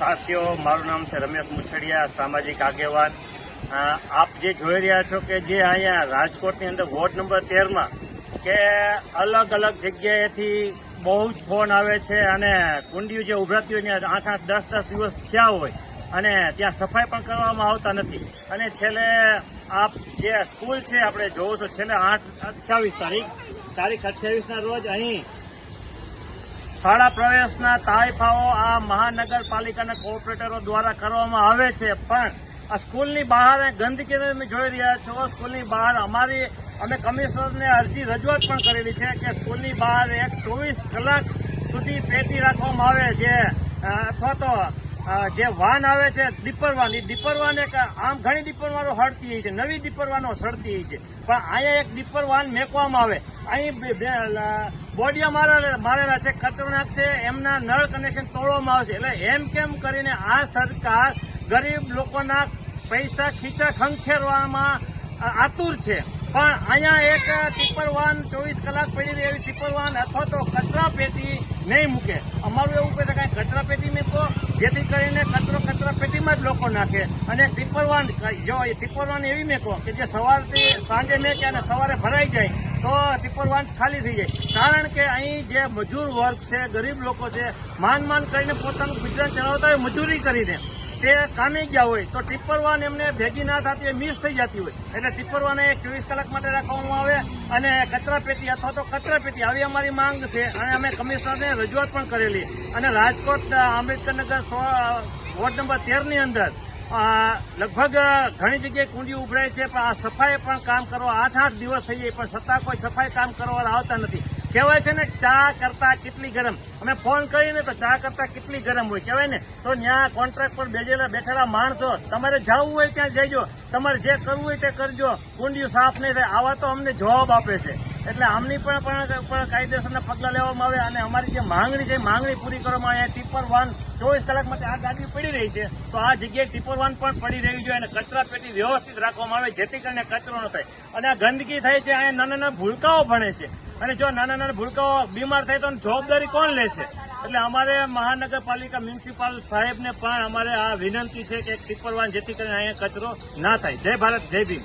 સાથીઓ, મારું નામ છે રમેશ મુછડિયા, સામાજિક આગેવાન. આપ જે જોઈ રહ્યા છો કે જે અહીંયા રાજકોટની અંદર વોર્ડ નંબર તેરમાં કે અલગ અલગ જગ્યાએથી બહુ જ ફોન આવે છે અને કુંડીઓ જે ઉભરાતી હોય ને આઠ આઠ દસ દસ દિવસ થયા હોય અને ત્યાં સફાઈ પણ કરવામાં આવતા નથી. અને છેલ્લે આપ જે સ્કૂલ છે, આપણે જોવો છો, છેલ્લે આઠ અઠ્યાવીસ તારીખ તારીખ અઠ્યાવીસના રોજ અહીં શાળા પ્રવેશના તાયફાઓ આ મહાનગરપાલિકાના કોર્પોરેટરો દ્વારા કરવામાં આવે છે. પણ આ સ્કૂલની બહાર ગંદકી તમે જોઈ રહ્યા છો. સ્કૂલની બહાર અમારી, અમે કમિશનરને અરજી રજૂઆત પણ કરેલી છે કે સ્કૂલની બહાર એક ચોવીસ કલાક સુધી પેટી રાખવામાં આવે જે અથવા તો જે વાન આવે છે ડીપર વાન એ ડીપર વાન એક આમ ઘણી ડીપર વાનો હળતી છે, નવી ડીપર વાનો હોય છે. પણ અહીંયા એક ડીપર વાન મેકવામાં આવે. અહીં બે- બે મારેલા મારેલા છે કચરો નાખશે એમના નળ કનેક્શન તોડવામાં આવશે. એટલે એમ કેમ કરીને આ સરકાર ગરીબ લોકોના પૈસા ખીચા ખંખેરવામાં આતુર છે? પણ અહીંયા એક ટીપર વાન ચોવીસ કલાક પડી રહી એવી ટીપર વાન અથવા તો કચરા પેટી નહીં મૂકે. અમારું એવું કહે છે કચરા પેટી મૂકો જેથી કરીને કચરો કચરા પેટીમાં જ લોકો નાખે. અને ટીપર વાન જો એ ટીપર વાન એવી મેકો કે જે સવારથી સાંજે મેકે અને સવારે ભરાઈ જાય, તો ટીપર વાન ખાલી થઈ જાય. કારણ કે અહીં જે મજૂર વર્ગ છે, ગરીબ લોકો છે, માન માન કરીને પોતાનું ગુજરાન ચલાવતા હોય, મજૂરી કરીને. તે કામે ગયા હોય તો ટિપ્પર વાન એમને ભેગી ના થતી મિસ થઈ જતી હોય. એટલે ટિપ્પર વાન એક ચોવીસ કલાક માટે રાખવામાં આવે અને કચરા પેટી અથવા તો કચરા પેટી આવી અમારી માંગ છે અને અમે કમિશનરને રજૂઆત પણ કરેલી. અને રાજકોટ આંબેડકરનગર વોર્ડ નંબર તેરની અંદર લગભગ ઘણી જગ્યાએ કુંડી ઉભરાય છે, પણ આ સફાઈ પણ કામ કરવા આઠ આઠ દિવસ થઈ જાય, પણ છતાં કોઈ સફાઈ કામ કરવા આવતા નથી. કહેવાય છે ને, ચા કરતા કેટલી ગરમ? અમે ફોન કરીને તો ચા કરતા કેટલી ગરમ હોય, કહેવાય ને? તો ત્યાં કોન્ટ્રાક્ટ પર બેજેલા બેઠેલા માણસો, તમારે જવું હોય ત્યાં જઈજો. તમારે જે કરવું હોય તે કરજો. કુંડિયું સાફ નહીં થાય. આવા તો અમને જવાબ આપે છે. એટલે આમની પણ પણ કાયદેસરના પગલાં લેવામાં આવે અને અમારી જે માંગણી છે માંગણી પૂરી કરવામાં આવે. ટીપર વાન ચોવીસ કલાક માટે આ ગાડી પડી રહી છે. તો આ જગ્યાએ ટીપર વાન પણ પડી રહી જોઈએ અને કચરા પેટી વ્યવસ્થિત રાખવામાં આવે, જેથી કરીને કચરો ન થાય. અને આ ગંદકી થાય છે, અહીંયા નાના નાના ભૂલકાઓ ભણે છે. અને જો નાના નાના ભૂલકાઓ બીમાર થાય તો જવાબદારી કોણ લેશે? એટલે અમારે મહાનગરપાલિકા મ્યુનિસિપાલ સાહેબને પણ અમારે આ વિનંતી છે કે ટીપર જેથી કરીને અહીંયા કચરો ના થાય. જય ભારત, જય ભીમ.